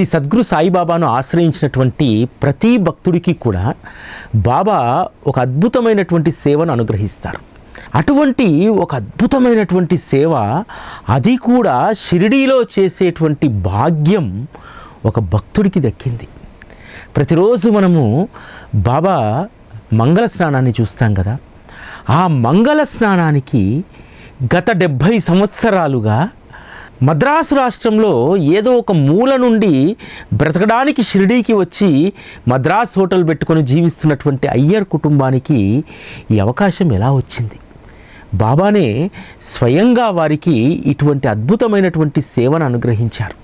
శ్రీ సద్గురు సాయిబాబాను ఆశ్రయించినటువంటి ప్రతి భక్తుడికి కూడా బాబా ఒక అద్భుతమైనటువంటి సేవను అనుగ్రహిస్తారు. అటువంటి ఒక అద్భుతమైనటువంటి సేవ అది కూడా షిరిడీలో చేసేటువంటి భాగ్యం ఒక భక్తుడికి దక్కింది. ప్రతిరోజు మనము బాబా మంగళ స్నానాన్ని చూస్తాం కదా. ఆ మంగళ స్నానానికి గత డెబ్భై సంవత్సరాలుగా మద్రాసు రాష్ట్రంలో ఏదో ఒక మూల నుండి బ్రతకడానికి షిరిడీకి వచ్చి మద్రాస్ హోటల్ పెట్టుకొని జీవిస్తున్నటువంటి అయ్యర్ కుటుంబానికి ఈ అవకాశం ఎలా వచ్చింది? బాబానే స్వయంగా వారికి ఇటువంటి అద్భుతమైనటువంటి సేవను అనుగ్రహించారు.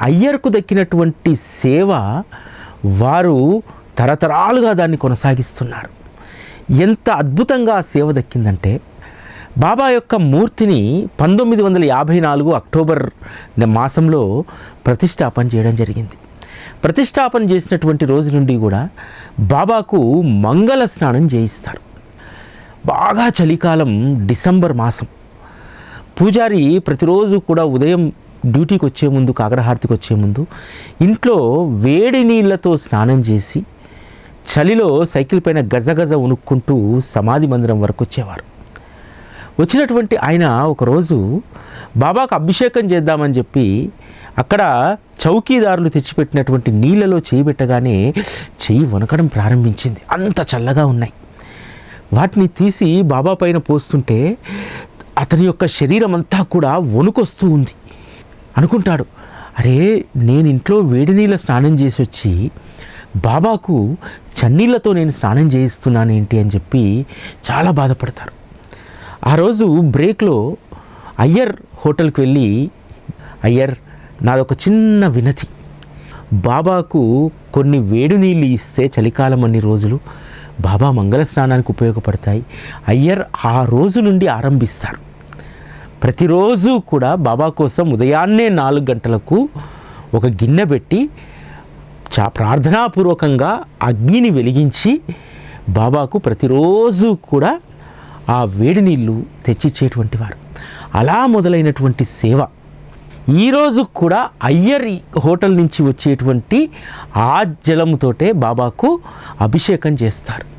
అయ్యర్కు దక్కినటువంటి సేవ వారు తరతరాలుగా దాన్ని కొనసాగిస్తున్నారు. ఎంత అద్భుతంగా సేవ దక్కిందంటే బాబా యొక్క మూర్తిని పంతొమ్మిది వందల యాభై నాలుగు అక్టోబర్ మాసంలో ప్రతిష్టాపన చేయడం జరిగింది. ప్రతిష్టాపన చేసినటువంటి రోజు నుండి కూడా బాబాకు మంగళ స్నానం చేయిస్తారు. బాగా చలికాలం డిసెంబర్ మాసం. పూజారి ప్రతిరోజు కూడా ఉదయం డ్యూటీకి వచ్చే ముందు కాగ్రహార్తికి వచ్చే ముందు ఇంట్లో వేడి నీళ్ళతో స్నానం చేసి చలిలో సైకిల్ పైన గజగజ ఉనుక్కుంటూ సమాధి మందిరం వరకు వచ్చేవారు. వచ్చినటువంటి ఆయన ఒకరోజు బాబాకు అభిషేకం చేద్దామని చెప్పి అక్కడ చౌకీదారులు తెచ్చిపెట్టినటువంటి నీళ్ళలో చేయి పెట్టగానే చేయి వనకడం ప్రారంభించింది. అంత చల్లగా ఉన్నాయి. వాటిని తీసి బాబా పైన పోస్తుంటే అతని యొక్క శరీరం అంతా కూడా వణుకొస్తూ ఉంది. అనుకుంటాడు అరే నేను ఇంట్లో వేడి నీళ్ళ స్నానం చేసి వచ్చి బాబాకు చన్నీళ్ళతో నేను స్నానం చేయిస్తున్నాను ఏంటి అని చెప్పి చాలా బాధపడతారు. ఆ రోజు బ్రేక్లో అయ్యర్ హోటల్కి వెళ్ళి అయ్యర్ నాదొక చిన్న వినతి. బాబాకు కొన్ని వేడి నీళ్ళు ఇస్తే చలికాలం అన్ని రోజులు బాబా మంగళ స్నానానికి ఉపయోగపడతాయి. అయ్యర్ ఆ రోజు నుండి ఆరంభిస్తారు. ప్రతిరోజు కూడా బాబా కోసం ఉదయాన్నే నాలుగు గంటలకు ఒక గిన్నె పెట్టి చా ప్రార్థనాపూర్వకంగా అగ్నిని వెలిగించి బాబాకు ప్రతిరోజు కూడా ఆ వేడి నీళ్ళు తెచ్చిచ్చేటువంటి వారు. అలా మొదలైనటువంటి సేవ ఈరోజు కూడా అయ్యర్ హోటల్ నుంచి వచ్చేటువంటి ఆ జలముతోటే బాబాకు అభిషేకం చేస్తారు.